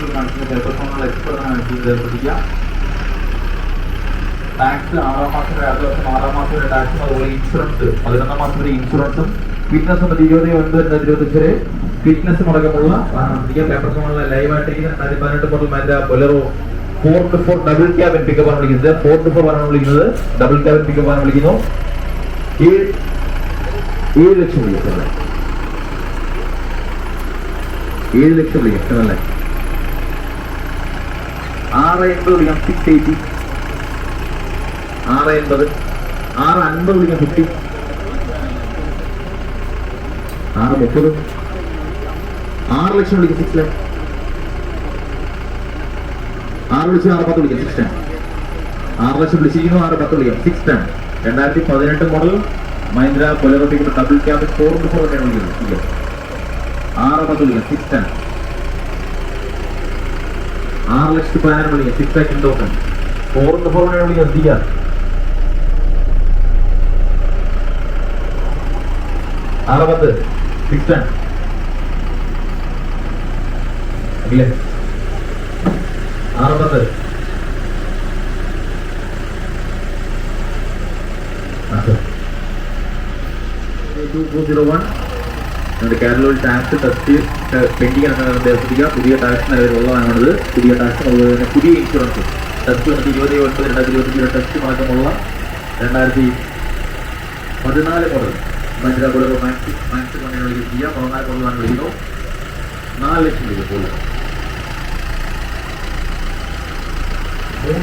ചിത്രത്തിൽ കാണിക്കുന്ന പേപ്പർ ഫോണുകൾ എക്സ്പെർട്ട് കാണിക്കുന്നത് ടാക്സ് ആറാം മാസം അടുത്ത വർഷം ആറാം മാസം വരെ അതുപോലെ ഇൻഷുറൻസ് പതിനൊന്നാം മാസം വരെ ഇൻഷുറൻസും ഫിറ്റ്നസ് പറ്റി ഇരുപത് ഒൻപത് ഇരുപത്തഞ്ച് വരെ. ഫിറ്റ്നസ് അടക്കമുള്ള പേപ്പർ ഫോണുകൾ ലൈവായിട്ട് രണ്ടായിരത്തി പതിനെട്ട് മുതൽ മറ്റേ four to four double cabin pickup ആണ് വിളിക്കുന്നത്. ഫോർ ടു ഫോർ ആണ് വിളിക്കുന്നത്. ഡബിൾ ക്യാബിൻ പിക്കപ്പ് ആണ് വിളിക്കുന്നു. ഏഴ് ഏഴ് ലക്ഷം വിളിക്കുന്നത് ഏഴ് ലക്ഷം വിളിക്കാം. അല്ലേ? ആറ് എൺപത് വിളിക്കാം സിക്സ് എയ്റ്റി ആറ് എൺപത്. ആറ് അൻപത് വിളിക്കാം ഫിഫ്റ്റി ആറ് മുപ്പത്. ആറ് ലക്ഷം വിളിക്കാം സിക്സ് ലാക്ക് ആറ് വിളിച്ച് ആറ് പത്ത് വിളിക്കാം സിക്സ് ടെൻ ആറ് ലക്ഷം വിളിച്ചിരിക്കുന്നു ആറ് പത്ത് വിളിക്കാം സിക്സ് ടെൻ രണ്ടായിരത്തി പതിനെട്ട് മോഡൽ മഹീന്ദ്ര ബൊലറോട്ടിക്കുന്ന ഡബിൾ ക്യാബ് ഫോർ ഫോർ വിളിക്കുന്നത്. ആറ് പത്ത് വിളിക്കാം സിക്സ് ടെൻ ആറ് ലക്ഷത്തി പതിനാറ് വിളിക്കാം six lakh token four into four D R ആറ് പത്ത് സിക്സ് ടെൻ ഇല്ലേ ആറ് പത്ത് സീറോ വൺ കേരളത്തിൽ ടാക്സ് ടെസ്റ്റ് പെൻഡിങ് അഭ്യർത്ഥിക്കുക പുതിയ ടാക്സ് നിലവിലുള്ളതാണത്. പുതിയ ടാക്സ് അതുപോലെ തന്നെ പുതിയ ഇൻഷുറൻസ് ടെസ്റ്റ് വന്നിട്ട് ഇരുപത് ഒൻപത് രണ്ടായിരത്തി ഇരുപത്തി ടെസ്റ്റ് മാറ്റമുള്ള രണ്ടായിരത്തി പതിനാല് മുതൽ മഹിന്ദ്ര ബോളർ മാക്സ് മാക്സ് കമ്പനിയെ വിളിക്കുക പതിനാല് മുതലാണ് വിളിക്കുന്നു നാല് ലക്ഷം രൂപ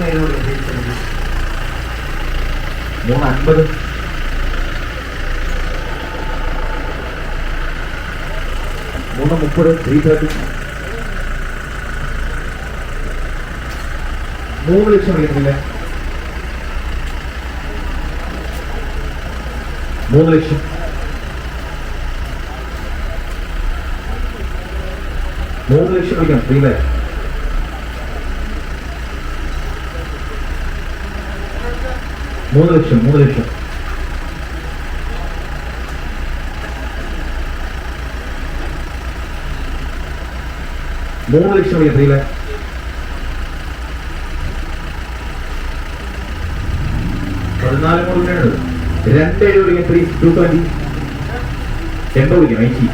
എഴുപത് മൂന്ന് അൻപത് മൂന്ന് മുപ്പത് ത്രീ തേർട്ടി മൂന്ന് ലക്ഷം വിളിക്കുന്നില്ല മൂന്ന് ലക്ഷം. മൂന്ന് ലക്ഷം വിളിക്കാം ത്രീ ലാക്ക് മൂന്ന് ലക്ഷം മൂന്ന് ലക്ഷം. മൂന്ന് ലക്ഷം ലാക്ക് പതിനാല് മുതലാണ് രണ്ട് ഏഴ് വിളിക്കാം ത്രീ ടു ട്വന്റി എൺപത് വിളിക്കാം ഐറ്റി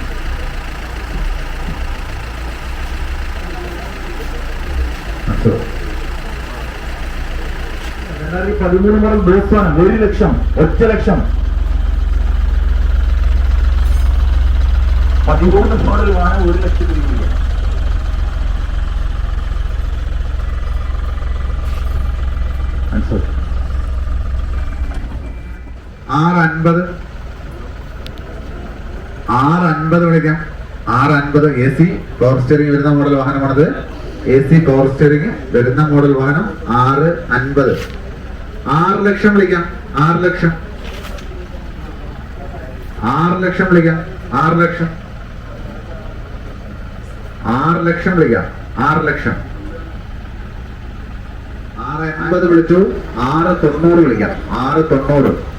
പതിമൂന്ന് മുതൽ ദിവസമാണ് ഒരു ലക്ഷം ഒറ്റ ലക്ഷം. പതിമൂന്ന് മോഡൽ വാങ്ങാൻ ഒരു രൂപ മനസ്സിലായി ആറ് അൻപത് ആറ് അൻപത് വിളിക്കാം. ആറ് അൻപത് എ സി പവർ സ്റ്റിയറിംഗ് വരുന്ന മോഡൽ വാഹനമാണത്. എ സി പവർ സ്റ്റിയറിംഗ് വരുന്ന മോഡൽ വാഹനം ആറ് അൻപത്. ആറ് ലക്ഷം വിളിക്കാം. ആറ് ലക്ഷം. ആറ് ലക്ഷം വിളിക്കാം. ആറ് ലക്ഷം. ആറ് ലക്ഷം വിളിക്കാം. ആറ് ലക്ഷം. ആറ് അൻപത് വിളിച്ചു. ആറ് തൊണ്ണൂറ് വിളിക്കാം. ആറ് തൊണ്ണൂറ്.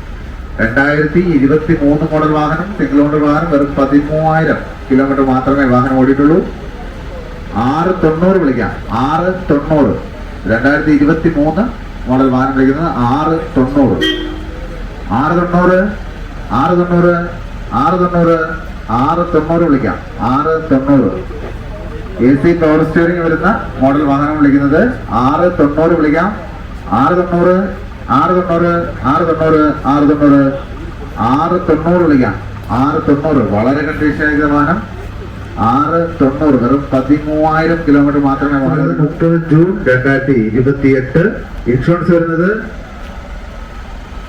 രണ്ടായിരത്തി ഇരുപത്തി മൂന്ന് മോഡൽ വാഹനം സിംഗിൾ വാഹനം വെറും പതിമൂവായിരം കിലോമീറ്റർ മാത്രമേ വാഹനം ഓടിയിട്ടുള്ളൂ. ആറ് തൊണ്ണൂറ് വിളിക്കാം. ആറ് തൊണ്ണൂറ്. രണ്ടായിരത്തി ഇരുപത്തി മൂന്ന് മോഡൽ വാഹനം വിളിക്കുന്നത് ആറ് തൊണ്ണൂറ്. ആറ് തൊണ്ണൂറ് ആറ് തൊണ്ണൂറ് ആറ് തൊണ്ണൂറ് ആറ് തൊണ്ണൂറ് വിളിക്കാം. ആറ് തൊണ്ണൂറ്. എ സി പവർ സ്റ്റിയറിംഗ് വരുന്ന മോഡൽ വാഹനം വിളിക്കുന്നത് ആറ് തൊണ്ണൂറ് വിളിക്കാം. ആറ് തൊണ്ണൂറ് ആറ് തൊണ്ണൂറ് ആറ് തൊണ്ണൂറ് ആറ് തൊണ്ണൂറ് ആറ് തൊണ്ണൂറ് വിളിക്കാം. ആറ് തൊണ്ണൂറ് വളരെ കണ്ടീഷൻ വാഹനം. ആറ് തൊണ്ണൂറ് വെറും പതിമൂവായിരം കിലോമീറ്റർ മാത്രമേ മുപ്പത് ജൂൺ രണ്ടായിരത്തി ഇരുപത്തി എട്ട് ഇൻഷുറൻസ് വരുന്നത്?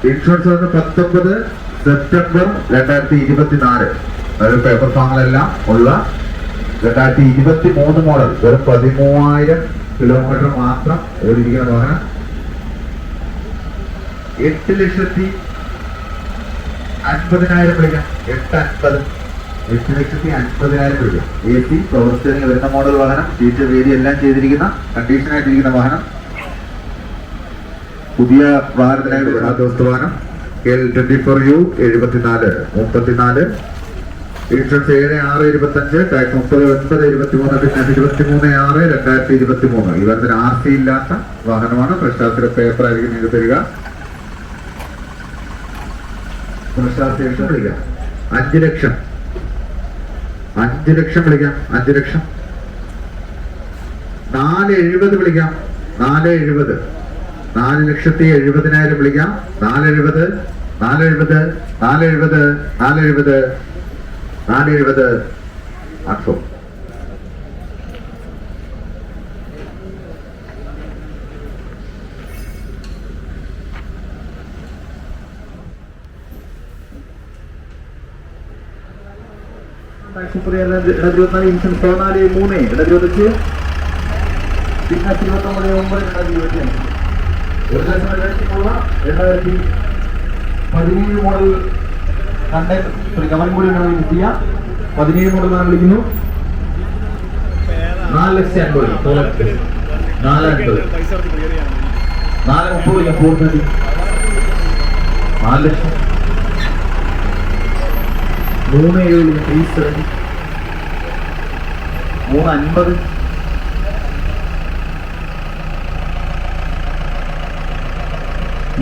ഇൻഷുറൻസ് വരുന്നത് പത്തൊമ്പത് സെപ്റ്റംബർ രണ്ടായിരത്തി ഇരുപത്തിനാല്. അതായത് പേപ്പർ ഫാങ്ങളെല്ലാം ഉള്ള രണ്ടായിരത്തി ഇരുപത്തി മൂന്ന് മോഡൽ. വെറും പതിമൂവായിരം കിലോമീറ്റർ മാത്രം ഓടിയിരിക്കുന്ന വാഹനം. എട്ട് ലക്ഷത്തി അൻപതിനായിരം രൂപ. എട്ട് അൻപത്. എട്ട് ലക്ഷത്തി അൻപതിനായിരം രൂപ. എ സി പവർ സ്റ്റിയറിംഗ് വരുന്ന മോഡൽ വാഹനം സീറ്റ് വേദി എല്ലാം ചെയ്തിരിക്കുന്ന കണ്ടീഷൻ ആയിട്ടിരിക്കുന്ന വാഹനം. പുതിയ വാഹനത്തിനായി ദിവസത്തെ വാഹനം. എൽ ട്വന്റി ഫോർ യു എഴുപത്തിനാല് മുപ്പത്തിനാല്. ഇൻഷുറൻസ് ഏഴ് ആറ് ഇരുപത്തഞ്ച്. ടാക്സ് മുപ്പത് ഒൻപത് ഇരുപത്തി മൂന്ന് പിന്നെ ഇരുപത്തി മൂന്ന് ആറ് രണ്ടായിരത്തി ഇരുപത്തി മൂന്ന് ഇവർ ആർ സി ഇല്ലാത്ത വാഹനമാണ്. പ്രശാസ്ത്ര പേപ്പർ ആയിരിക്കും നിങ്ങൾക്ക് തരിക. പ്രശാസ്ത്ര വിളിക്കാം. അഞ്ച് ലക്ഷം. അഞ്ച് ലക്ഷം വിളിക്കാം. അഞ്ച് ലക്ഷം. നാല് എഴുപത് വിളിക്കാം. നാല് എഴുപത്. നാല് ലക്ഷത്തി എഴുപതിനായിരം വിളിക്കാം. നാല് എഴുപത്. നാല് എഴുപത്. നാല് എഴുപത്. അല്ല രണ്ടായിരത്തി ഇരുപത്തിനാല് ഇൻഷുറൻസ് പതിനാല് മൂന്ന് രണ്ടായിരത്തി ഇരുപത്തഞ്ച് പിന്നെ ഇരുപത്തൊമ്പത് ഒമ്പത് രണ്ടായിരത്തി ഇരുപത്തി അഞ്ച് ഒരു ലക്ഷം രണ്ടായിരത്തിക്കുള്ള രണ്ടായിരത്തി പതിനേഴ് മോഡൽ കണ്ടേ സോറി കമൻ കൂടി വേണമെങ്കിൽ ചെയ്യാം പതിനേഴ് ഞാൻ വിളിക്കുന്നു നാല് ലക്ഷത്തി അൻപത് നാല് അൻപത് നാല് മുപ്പത് ഫോർ നാല് ലക്ഷം മൂന്ന് ഏഴ് ത്രീ സെവൻ മൂന്ന് അൻപത്.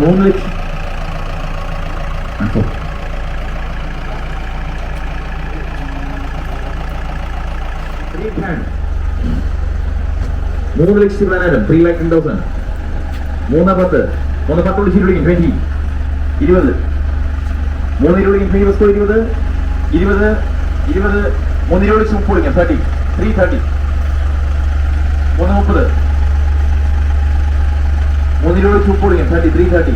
മൂന്ന് ലക്ഷം മൂന്ന് ലക്ഷത്തി പതിനായിരം ത്രീ ലാക്ക് ടെൻ തൗസൻഡ് മൂന്ന് പത്ത്. മൂന്ന് പത്ത് വിളിച്ചിട്ട് ഇരുപത് ട്വന്റി ഇരുപത്. മൂന്ന് ഇരുപത് ഇരുപത്. ഇരുപത് ഇരുപത്. മൂന്ന് ഇരുപത് മുപ്പത് വിളിക്കാം തേർട്ടി ത്രീ തേർട്ടി മൂന്ന് മുപ്പത്. മൂന്ന് ഇരുപത് വിളിച്ച് മുപ്പത് വിളിക്കാം തേർട്ടി ത്രീ തേർട്ടി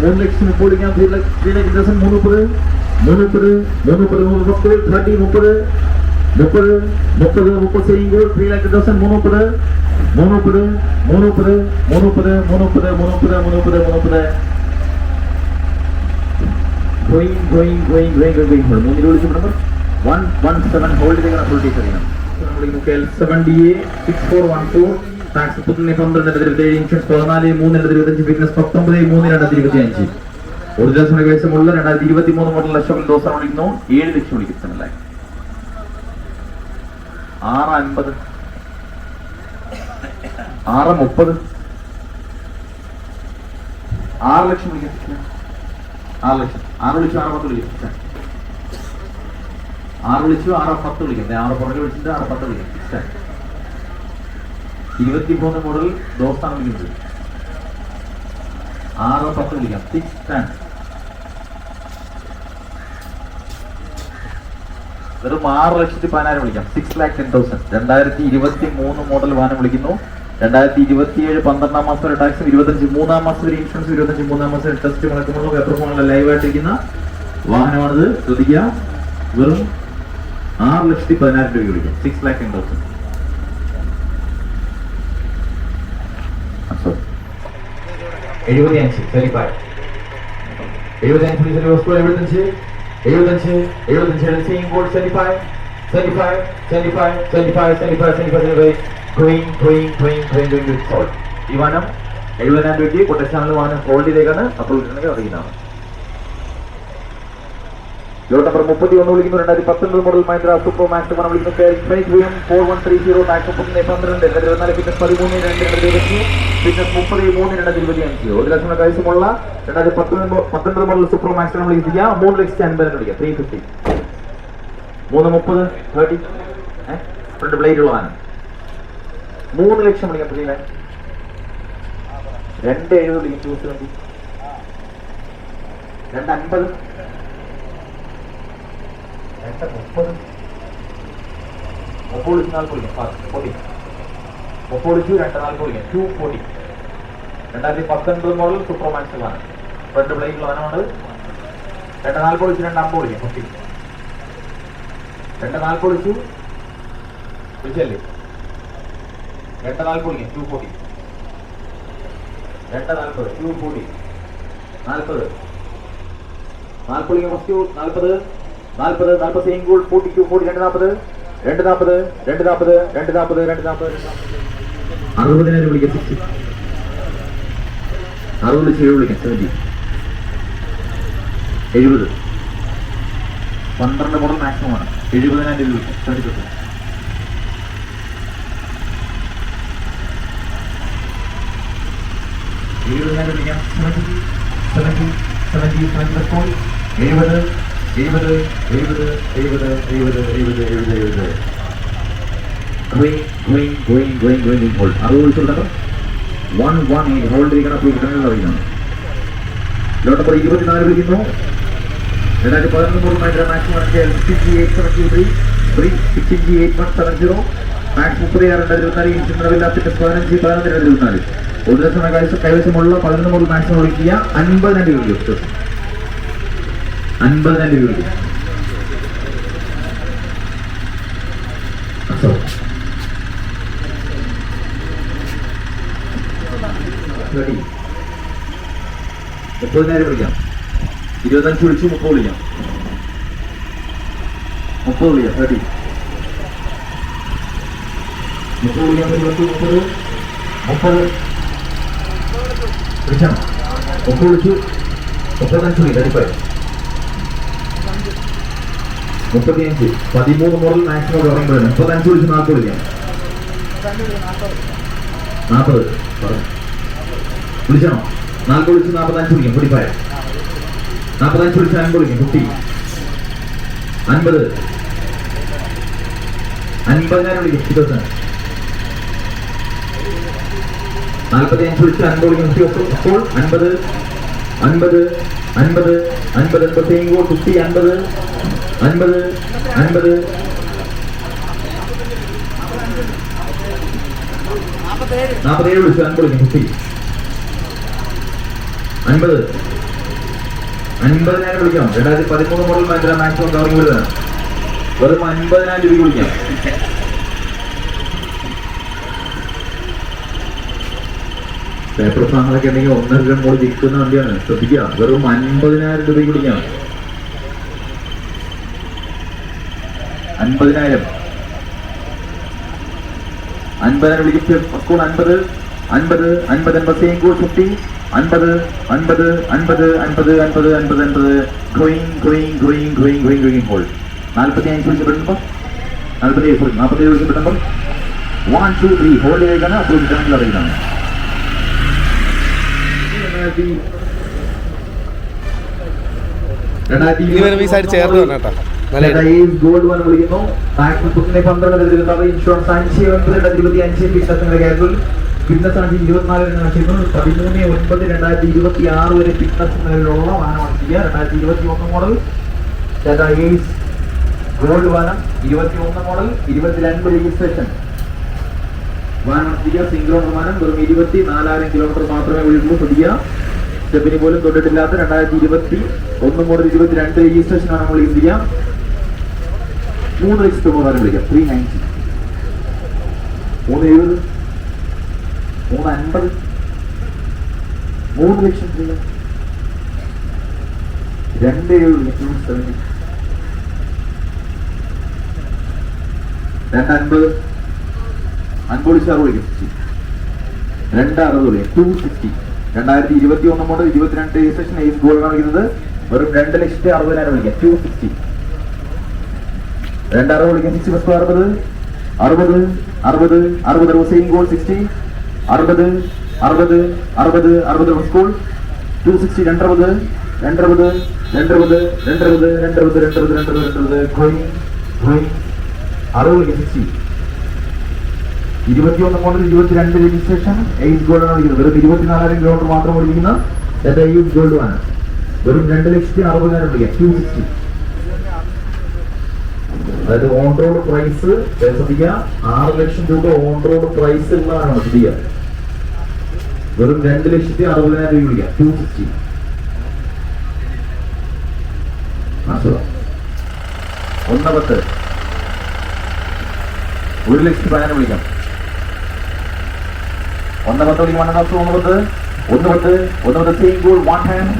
മൂന്ന് ലക്ഷത്തി മുപ്പത് വിളിക്കാം ത്രീ ലക്ഷ ത്രീ ലക്ഷ ദിവസം മൂന്ന് മുപ്പത്. മൂന്ന് മുപ്പത് മൂന്ന് മുപ്പത് മൂന്ന് മുപ്പത്. തേർട്ടി മുപ്പത്. മുപ്പത് മുപ്പത് മുപ്പത് ചെയ്യുമ്പോൾ ത്രീ ലാക്ക് ദിവസം മൂന്ന് മുപ്പത്. മൂന്ന് മുപ്പത് മൂന്ന് മുപ്പത്. മൂന്ന് മുപ്പത് മൂന്ന് മുപ്പത് മൂന്ന് മുപ്പത് മൂന്ന് മുപ്പത് മൂന്ന് മുപ്പത്. Going, going, going, going, going, going. മൂന്ന് ഇരുപത് വിളിച്ചു നമ്പർ വൺ ടാക്സ് രണ്ടായിരത്തി ഇരുപത്തി പതിനാല് മൂന്ന് മോഡൽ ലക്ഷം ദിവസം വിളിക്കുന്നു ഏഴ് ലക്ഷം വിളിക്കും സെവൻ ആറ് അൻപത് ആറ് മുപ്പത് ആറ് ലക്ഷം വിളിക്കാം ആറ് ലക്ഷം ആറ് ലക്ഷം ആറ് പത്ത് വിളിക്കും ആറ് വിളിച്ചു ആറ് പത്ത് വിളിക്കും. ആറ് പുറകെ വിളിച്ചിട്ട് ആറ് പത്ത് വിളിക്കും. ഇരുപത്തി മൂന്ന് മോഡൽ ദോസ്താണ് വിളിക്കുന്നത്. ആറ് പത്ത് വിളിക്കാം. സിക്സ് ടെൻ വെറും ആറ് ലക്ഷത്തി പതിനായിരം വിളിക്കാം. സിക്സ് ലാക്ക് ടെൻ തൗസൻഡ് രണ്ടായിരത്തി ഇരുപത്തി മൂന്ന് മോഡൽ വാഹനം വിളിക്കുന്നു. രണ്ടായിരത്തി ഇരുപത്തി ഏഴ് പന്ത്രണ്ടാം മാസം വരെ ടാക്സും ഇരുപത്തഞ്ച് മൂന്നാം മാസം വരെ ഇൻഷുറൻസ് ഇരുപത്തഞ്ച് മൂന്നാം മാസം ടെസ്റ്റ് നടക്കുമ്പോൾ പേപ്പർ ഫോണിൽ ലൈവ് ആയിട്ടിരിക്കുന്ന വാഹനമാണിത്. ശ്രദ്ധിക്കുക. വെറും ആറ് ലക്ഷത്തി പതിനായിരം രൂപ വിളിക്കാം. സിക്സ് ലാക്ക് ടെൻ തൗസൻഡ് എഴുപത്തി അഞ്ച് സെലിഫായി എഴുപത്തി അഞ്ച് ഡീസൽ വസ്തു എഴുപത്തഞ്ച് എഴുപത്തഞ്ച് എഴുപത്തഞ്ച് ചെയ്യുമ്പോൾ സെലിഫായി സെലിഫായി സെലിഫായി സെലിഫായി സെലിഫായി സെലിഫായി സെലിഫായി going going going going going with sold ഈ വാഹനം എഴുപതിനായിരം രൂപയ്ക്ക് അപ്പോൾ അറിയുന്നതാണ്. ലോട്ട് നമ്പർ മുപ്പത്തി ഒന്ന് വിളിക്കുന്നു രണ്ടായിരത്തി പത്തൊൻപത് മോഡൽ മൈത്ര സൂപ്പർ മാക്സ് പണം വിളിക്കുന്നു Keralam four one three zero max മുപ്പത്തി പന്ത്രണ്ട് രണ്ടായിരത്തി ഇരുപത്തിനാല് ഫിറ്റ്നസ് പതിമൂന്ന് രണ്ട് രണ്ടായിരത്തി ഇരുപത്തി ഫിറ്റ്നസ് മുപ്പത് മൂന്ന് രണ്ടായിരത്തി ഇരുപത്തി അഞ്ച് ഒരു ലക്ഷം കൈസുമുള്ള രണ്ടായിരത്തി പത്തൊൻപത് പത്തൊൻപത് മോഡൽ സൂപ്പർ മാക്സ് നമ്മൾ വിളിക്കുക മൂന്ന് ലക്ഷത്തി അൻപതിന് വിളിക്കുക ത്രീ ഫിഫ്റ്റി മൂന്ന് മുപ്പത് തേർട്ടി രണ്ട് ബ്ലേഡ് ഉള്ളതാണ് മൂന്ന് ലക്ഷം വിളിക്കാം. പുതിയ രണ്ട് എഴുപത് വിളിക്കും രണ്ട് അൻപത്. hasta mujer. മുപ്പത് നാൾ പൊളിക്കും പൊടി മുപ്പത് ടു രണ്ട് നാൾ പൊളിക്കും ടു പൊടി രണ്ടായിരത്തി പത്തൊൻപത് മോഡൽ സൂപ്പർ മാക്സിലാണ് ഫ്രണ്ട് ബ്ലേക്ക് ലോനാണ് രണ്ട് നാൾ പൊളിച്ച് രണ്ടാം പൊളിക്കും. പൊട്ടി. രണ്ട് നാൾ പൊളിച്ചു. വിളിച്ചല്ലേ രണ്ട് നാൾ പൊളിക്കും. ടു പൊടി രണ്ട് നാൽപ്പത് ടു പൊടി നാൽപ്പത്. നാൽപ്പൊളിക്ക് ഫസ്റ്റ് നാൽപ്പത്. നാൽപ്പത് നാൽപ്പത്തി ഗോൾ ഫോർട്ടി ടു ഫോർട്ടി രണ്ട് നാൽപ്പത് രണ്ട് നാൽപ്പത് രണ്ട് നാൽപ്പത് രണ്ട് നാൽപ്പത് രണ്ട് നാൽപ്പത്. അറുപതിനായിരം വിളിക്കാം? സിക്സ്റ്റി അറുപത് വിളിച്ച് വിളിക്കാൻ വിളിക്കാം സെവന്റി എഴുപത്. പന്ത്രണ്ട് മോഡൽ മാക്സിമം ആണ്. എഴുപതിനായിരം രൂപ തൊട്ട്. എഴുപതിനായിരം വിളിക്കാം? സെവന്റി സെവന്റി സെവന്റി സെവന്റി എഴുപത്. എഴുപത് എഴുപത് എഴുപത് എഴുപത് എഴുപത് എഴുപത് എഴുപത് മാക്സ് മാക്സ് ഒരു കൈവശമുള്ള പതിനൊന്ന് മുതൽ മാക്സിമം വിളിക്കുക അൻപതിനായിരം അൻപതിനായിരം രൂപ. മുപ്പതിനായിരം വിളിക്കാം? ഇരുപത്തഞ്ച് വിളിച്ചു മുപ്പത് വിളിക്കാം. മുപ്പത് വിളിക്കാം തേർട്ടി മുപ്പത് വിളിക്കാം ഇരുപത്തി മുപ്പത്. മുപ്പത്. വിളിച്ചാൽ മുപ്പത് വിളിച്ചു മുപ്പത്തഞ്ച് വിളി റെഡിപ്പായി മുപ്പത്തിയഞ്ച്. പതിമൂന്ന് മോഡൽ മാക്സിമം പറയുമ്പോൾ മുപ്പത്തഞ്ച് വിളിച്ച് നാൽപ്പത് വിളിക്കാം. നാൽപ്പത്. പറഞ്ഞു. വിളിച്ചണോ? നാൽപ്പത് വിളിച്ച് നാൽപ്പത്തഞ്ച് വിളിക്കാം. പൊടിപ്പായ നാൽപ്പത്തഞ്ച് വിളിച്ച് അൻപത് വിളിക്കാം. കുട്ടി. അൻപത്. അൻപതിനായിരം വിളിക്കും. ഇരുപത്തി നാൽപ്പത്തി അഞ്ച് വിളിച്ച് അൻപത് വിളിക്കും. കുട്ടി അപ്പോൾ അൻപത് അൻപത് അൻപത് അൻപത്. അൻപത്തി കുട്ടി അൻപത്. അൻപത് അൻപത്. നാൽപ്പത്തേഴ് വിളിച്ചു അൻപത് കുട്ടി അൻപത്. അൻപതിനായിരം വിളിക്കാം. രണ്ടായിരത്തി പതിമൂന്ന് മോഡൽ മൈത്ര മാക്സിമം കവറിംഗ് വരുന്നത് വെറും അൻപതിനായിരം രൂപ വിളിക്കാം. പേപ്പർ സാധനങ്ങളൊക്കെ ഉണ്ടെങ്കിൽ ഒന്നര രൂപ മോൾ വിൽക്കുന്ന വണ്ടിയാണ്. ശ്രദ്ധിക്കുക. വെറും അൻപതിനായിരം രൂപ വിളിക്കാം. അൻപതിനായിരം. അൻപതിനായിരം വിളിക്കും സ്കൂൾ അൻപത് അൻപത് അൻപത് അൻപത് സെയിം കൂൾ ഫിഫ്റ്റി അൻപത് അൻപത് അൻപത് അൻപത് അൻപത് അൻപത് അൻപത്. Growing growing growing growing growing growing whole നാൽപ്പത്തി അഞ്ച് വിളിച്ചപ്പെടുമ്പോൾ നാൽപ്പത്തി ഏഴ് നാൽപ്പത്തി ഏഴ് വിളിച്ചപ്പെടുമ്പോൾ വൺ ടു ത്രീ ചെയ്താണ് അപ്പോൾ വിളിക്കണമെങ്കിൽ അറിയുന്നതാണ്. രണ്ടായിരത്തി ഇനി വരുമ്പോ ഈ ഗോൾഡ് വിളിക്കുന്നു. ഇൻഷുറൻസ് ഇരുപത്തി അഞ്ച് ബിസിനസ് ആണ് ഇരുപത്തിനാല് കാണിച്ചിരുന്നു പതിമൂന്ന് ഒൻപത് രണ്ടായിരത്തി ഇരുപത്തി ആറ് വരെ ഫിറ്റ്നസ് നിലവിലുള്ള വാഹനമാണ് രണ്ടായിരത്തി ഇരുപത്തി ഒന്ന് മോഡൽ ഗോൾഡ് വാഹനം. ഇരുപത്തി ഒന്ന് മോഡൽ ഇരുപത്തിരണ്ട് രജിസ്ട്രേഷൻ വാഹനം ചെയ്യുക സിംഗിൾ ഓണർ വാഹനം. വെറും ഇരുപത്തി നാലായിരം കിലോമീറ്റർ മാത്രമേ ഒഴുകുള്ളൂ പുതിയ സ്റ്റെപ്പിന് പോലും തൊട്ടിട്ടില്ലാത്ത രണ്ടായിരത്തി ഇരുപത്തി ഒന്ന് മുതൽ ഇരുപത്തിരണ്ട് രജിസ്ട്രേഷൻ ആണ് നമ്മൾ ഇന്ത്യ മൂന്ന് ലക്ഷത്തി തൊണ്ണൂറായിരം വിളിക്കാം. ത്രീ നയന്റി മൂന്ന് എഴുപത് മൂന്ന് അൻപത് മൂന്ന് ലക്ഷം ത്രീ രണ്ട് ഏഴ് സെവന്റി രണ്ട് അൻപത് അൻപത് അറുപത് വിളിക്കും. രണ്ട് അറുപത് വിളിക്കും. ടു സിക്സ്റ്റി രണ്ടായിരത്തി ഇരുപത്തി ഒന്ന് മുതൽ ഇരുപത്തിരണ്ട് സെഷൻ ഏസ് ഗോൾ കാണിക്കുന്നത് വെറും രണ്ട് ലക്ഷത്തി അറുപതിനായിരം വിളിക്കാം. ടു സിക്സ്റ്റി രണ്ട് അറുപത് വിളിക്കും സിക്സ്റ്റി ബസ് അറുപത്. അറുപത് അറുപത് അറുപത് ഹുസൈൻ ഗോൾ സിക്സ്റ്റി അറുപത് അറുപത് അറുപത് അറുപത് സ്കൂൾ ടു സിക്സ്റ്റി രണ്ടറുപത് രണ്ടറുപത് രണ്ടറുപത് രണ്ടറുപത് രണ്ടറുപത് രണ്ടറുപത് രണ്ടറുപത് രണ്ടറുപത്. ഖോയ് ഖോയ് അറുപത് സിക്സ്റ്റി ഇരുപത്തിയൊന്ന് മുതൽ ഇരുപത്തിരണ്ട് രജിസ്ട്രേഷൻ എയ്സ് ഗോൾഡാണ് ആണ് വിളിക്കുന്നത് വെറും ഇരുപത്തിനാലായിരം കിലോമീറ്റർ മാത്രം ഓടിക്കുന്ന എയ്സ് ഗോൾഡ് ആണ് വെറും രണ്ട് ലക്ഷത്തി അറുപതിനായിരം ടു സിക്സ്റ്റി അതായത് ഓൺ റോഡ് പ്രൈസ് ശ്രദ്ധിക്കുക ആറ് ലക്ഷം രൂപ ഓൺ റോഡ് പ്രൈസ് ഉള്ളതാണ് ശ്രദ്ധിക്കുക വെറും രണ്ട് ലക്ഷത്തി അറുപതിനായിരം രൂപ വിളിക്കാം. ടു സിക്സ്റ്റി ഒന്ന് പത്ത്. ഒരു ലക്ഷത്തി പതിനായിരം വിളിക്കാം. ഒന്ന് പത്ത് വിളിക്കും. വൺ ഹാഫ് ഒന്ന് പത്ത്. ഒന്ന് പത്ത്. ഒന്ന് പത്ത് same goal one hand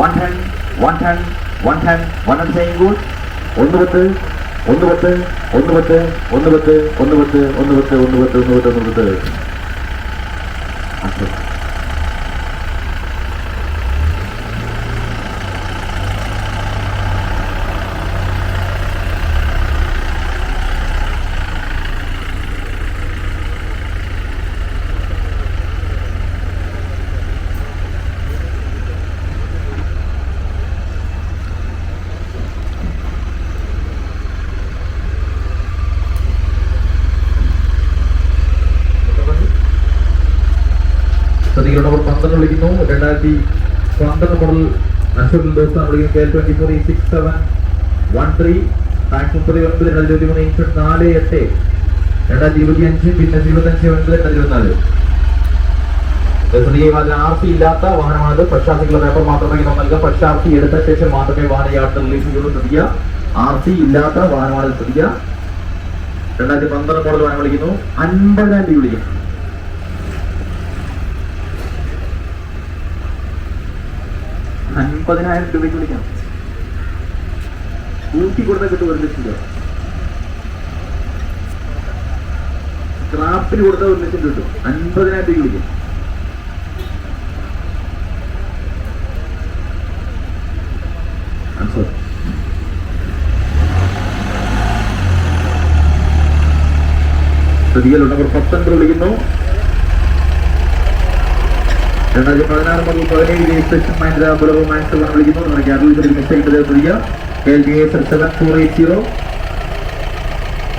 one hand one hand one hand one hand same goal ഒന്ന് പത്ത് ഒന്ന് പത്ത് ഒന്ന് പത്ത് ഒന്ന് പത്ത് ഒന്ന് പത്ത് ഒന്ന് പത്ത് ഒന്ന് പത്ത് ഒന്ന് പത്ത് സീറോ നമ്പർ പന്ത്രണ്ട് വിളിക്കുന്നു. രണ്ടായിരത്തി പന്ത്രണ്ട് മോഡൽ അശോക് ദോസ്താണ് വിളിക്കുന്നു K twenty four six seven one three tax മുപ്പത്തി ഒൻപത് രണ്ടായിരത്തി ഇരുപത്തി മൂന്ന് ഇൻഷുറൻസ് നാല് എട്ട്. രണ്ടായിരത്തി ഇരുപത്തി അഞ്ച് പിന്നെ ഇരുപത്തഞ്ച് ഒൻപത് രണ്ടായിരത്തി ഇരുപത്തിനാല്. ആർ സി ഇല്ലാത്ത വാഹനമാണത്. പ്രശാസിക്കുള്ള പേപ്പർ മാത്രമേ ഇത് നൽകാം. പ്രശാസി എടുത്ത ശേഷം മാത്രമേ വാഹന യാത്ര റിലീസ് ചെയ്യുള്ളൂ ശ്രദ്ധിക്കുക. ആർ സി ഇല്ലാത്ത വാഹനമാണ് ശ്രദ്ധിക്കുക. രണ്ടായിരത്തി പന്ത്രണ്ട് മോഡൽ വാഹനം വിളിക്കുന്നു. അൻപതാം തീയതി വിളിക്കും. അൻപതിനായിരം രൂപയ്ക്ക് വിളിക്കാം. കൂട്ടി കൊടുത്താൽ കിട്ടും ഒരു ലക്ഷം രൂപ. ക്രാപ്പിന് കൊടുത്താൽ ഒരു ലക്ഷം കിട്ടും. അൻപതിനായിരം രൂപയ്ക്ക് വിളിക്കും. പ്രതികളുണ്ട് നമ്പർ പത്തൊൻപത് വിളിക്കുന്നു. രണ്ടായിരത്തി പതിനാറ് മുതൽ പതിനേഴ് രജിസ്ട്രേഷൻ മൈൻഡ് ബുലവോ മാക്സ് എന്ന് വിളിക്കുന്നു. നമ്മുടെ ക്യാബിനറ്റിൽ message K L D S seven four eight zero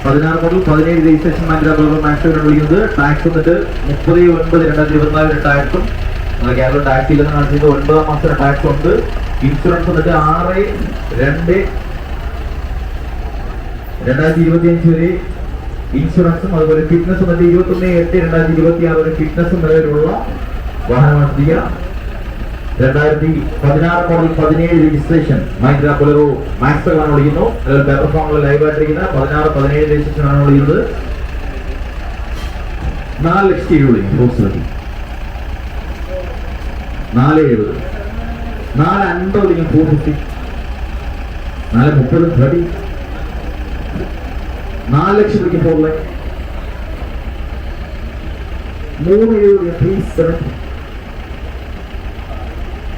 പതിനാറ് മുതൽ പതിനേഴ് രജിസ്ട്രേഷൻ മൈൻഡ് ബുലവ് മാക്സ് എന്ന് വിളിക്കുന്നത്. ടാക്സ് വന്നിട്ട് മുപ്പത് ഒൻപത് രണ്ടായിരത്തി ഇരുപത്തിനാല് ടാക്സും കേരളം ടാക്സ് ഇല്ലെന്ന് കാണിച്ചത് ഒൻപതാം മാസത്തെ ടാക്സ് ഉണ്ട്. ഇൻഷുറൻസ് വന്നിട്ട് ആറ് രണ്ട് രണ്ടായിരത്തി ഇരുപത്തി അഞ്ച് വരെ ഇൻഷുറൻസും അതുപോലെ ഫിറ്റ്നസ് വന്നിട്ട് ഇരുപത്തി ഒന്ന് എട്ട് രണ്ടായിരത്തി ഇരുപത്തി ആറ് വരെ ഫിറ്റ്നസും നിലവിലുള്ള വാഹനമാണ് ചെയ്യുക രണ്ടായിരത്തി പതിനാറ് മോഡൽ പതിനേഴ് രജിസ്ട്രേഷൻ മൈക്രാ ബൊലറോ മാക്സ് ഒളിക്കുന്നു അല്ലെങ്കിൽ പേപ്പർ ഫോമിൽ ലൈവ് ആയിട്ടിരിക്കുന്ന പതിനാറ് പതിനേഴ് രജിസ്ട്രേഷൻ ആണ് ഒളിക്കുന്നത് നാല് ലക്ഷത്തി എഴുപത് വഴി നാല് എഴുപത് നാല് അൻപത് വിളിക്കും ഫോർ ഫിഫ്റ്റി നാല് മുപ്പത് തേർട്ടി നാല് ലക്ഷം വിളിക്കും ഫോർ ലൈ മൂന്ന് എഴുപത് ത്രീ സെവന്റി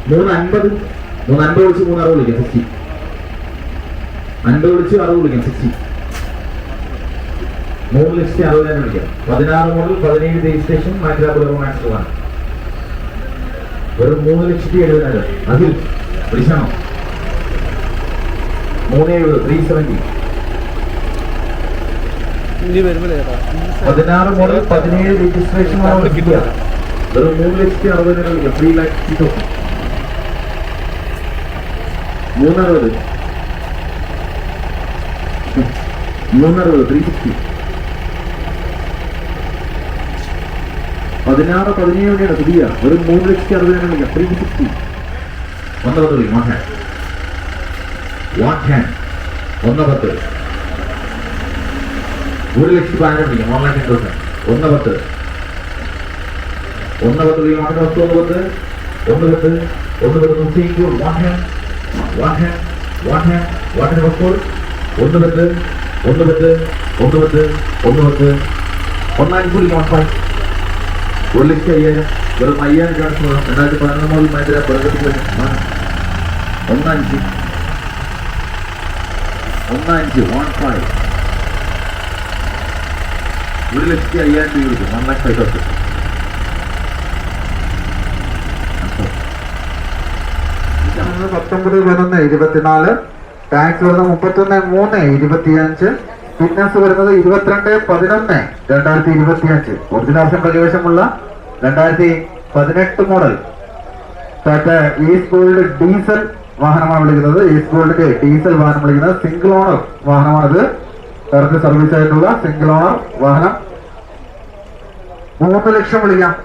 മൂന്ന് അൻപത് മൂന്ന് അൻപത് വിളിച്ച് മൂന്ന് അറുപത് വിളിക്കാം സിക്സ്റ്റി അൻപത് വിളിച്ച് അറുപത് വിളിക്കാം സിക്സ്റ്റി മൂന്ന് ലക്ഷത്തി അറുപതിനായിരം വിളിക്കാം. പതിനാറ് മുതൽ പതിനേഴ് രജിസ്ട്രേഷൻ മാറ്റിലാപ്പുറം മാക്സ് വെറും മൂന്ന് ലക്ഷത്തി എഴുപതിനായിരം അതിൽ വിളിച്ചാണോ മൂന്ന് എഴുപത് ത്രീ സെവന്റി പതിനാറ് മുതൽ പതിനേഴ് രജിസ്ട്രേഷൻ വെറും മൂന്ന് ലക്ഷത്തി അറുപതിനായിരം വിളിക്കാം ത്രീ ലാക്ക് മൂന്നറുപത്. മൂന്നറുപത് ത്രീ സിക്സ്റ്റി പതിനാറ് പതിനേഴ് മണിയാണ് പുതിയ. ഒരു മൂന്ന് ലക്ഷത്തി അറുപതിനായിരം മണിയാണ് ത്രീ സിക്സ്റ്റി ഒന്ന് പത്ത് വാട്ട് ഹാൻഡ് ഹാൻഡ് ഒന്ന് പത്ത് ഒരു ലക്ഷത്തി പതിനായിരം മണിക്ക് വൺ ലാക്ക് തൗസൻഡ് ഒന്ന് പത്ത് ഒന്ന് പത്ത് ഒന്ന് പത്ത് ഒന്ന് പത്ത് ഒന്ന് പത്ത് what hand what hand what hand വാട്ടിന് വസ്തു ഒന്ന് പത്ത് ഒന്ന് പത്ത് ഒന്ന് പത്ത് ഒന്ന് പത്ത്. ഒന്നാം കൂടി ഫൈവ് ഒരു ലക്ഷത്തി അയ്യായിരം. വെറും അയ്യായിരം രൂപ രണ്ടായിരത്തി പതിനൊന്ന് മുതൽ മൈത്ര പ്രകൃതി ഒന്നഞ്ച് ഒന്നഞ്ച് വൺ ഫൈവ് ഒരു ലക്ഷത്തി അയ്യായിരം രൂപ വൺ ലാക്ക് ഫൈവ് തൗസൻഡ് പത്തൊമ്പത് പതിനൊന്ന് ഇരുപത്തിനാല് ടാക്സ് വരുന്നത് മുപ്പത്തൊന്ന് മൂന്ന് ഇരുപത്തിയഞ്ച് ഫിറ്റ്നസ് വരുന്നത് ഇരുപത്തിരണ്ട് പതിനൊന്ന് രണ്ടായിരത്തി ഇരുപത്തിയഞ്ച്. വർഷം കൈവശമുള്ള രണ്ടായിരത്തി പതിനെട്ട് model Tata is gold diesel വാഹനമാണ് വിളിക്കുന്നത്. ഈസ് ഗോൾഡിന്റെ ഡീസൽ വാഹനം വിളിക്കുന്നത്. സിംഗിൾ ഓണർ വാഹനമാണിത്. ഇറക്കി സർവീസ് ആയിട്ടുള്ള സിംഗിൾ ഓണർ വാഹനം. മൂന്ന് ലക്ഷം വിളിക്കാം.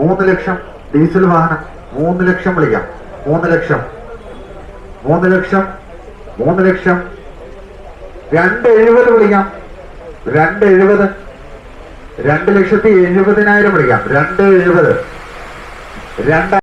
മൂന്ന് ലക്ഷം ഡീസൽ വാഹനം. മൂന്ന് ലക്ഷം വിളിക്കാം. മൂന്ന് ലക്ഷം. മൂന്ന് ലക്ഷം മൂന്ന് ലക്ഷം. രണ്ട് എഴുപത് വിളിക്കാം. രണ്ട് എഴുപത്. രണ്ട് ലക്ഷത്തി എഴുപതിനായിരം വിളിക്കാം. രണ്ട് എഴുപത്. രണ്ട്